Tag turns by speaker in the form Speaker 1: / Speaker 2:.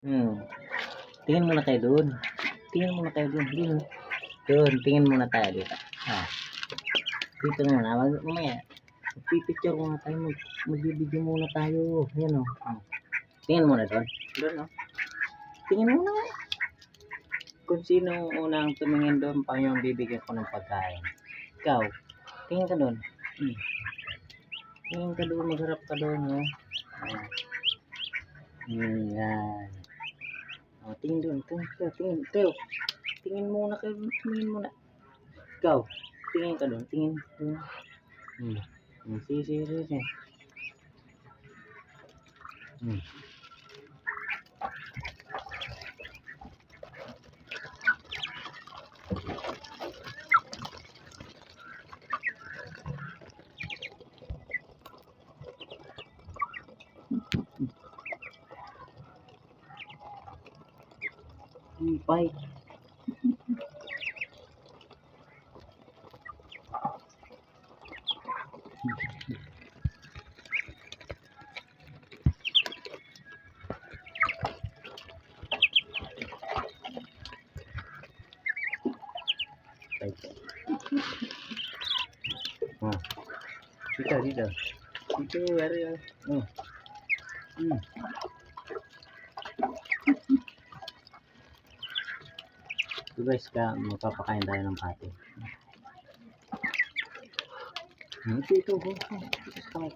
Speaker 1: Hmm. Tingin muna kayo doon. Tingin muna kayo doon. Doon. Doon. Tingin muna tayo dito. Ah. Dito muna. Mag mamaya. Pipicture muna tayo. Mag magbibideo muna tayo. Yan o. Oh. Tingin muna doon. Doon o. Tingin muna. Kung sino ang unang tumingin doon pa yung bibigyan ko ng pagkain. Ikaw. Tingin ka doon. Hmm. Tingin ka doon. Magharap ka doon. Oh. Ah. Hmm, yan. Oh, tingin doon, tingin, tingin, tingin, tingin, tingin muna kayo, tingin muna. Ikaw, tingin ka doon, tingin, tingin. Hmm, hmm, sige, sige, sige. Hmm. Ipay. Ipay. Ah. Dito, dito. Dito, ari, ari. Oh. Hmm. So guys, ka, magpapakain tayo ng pati. Ito, ito. Ito, ito.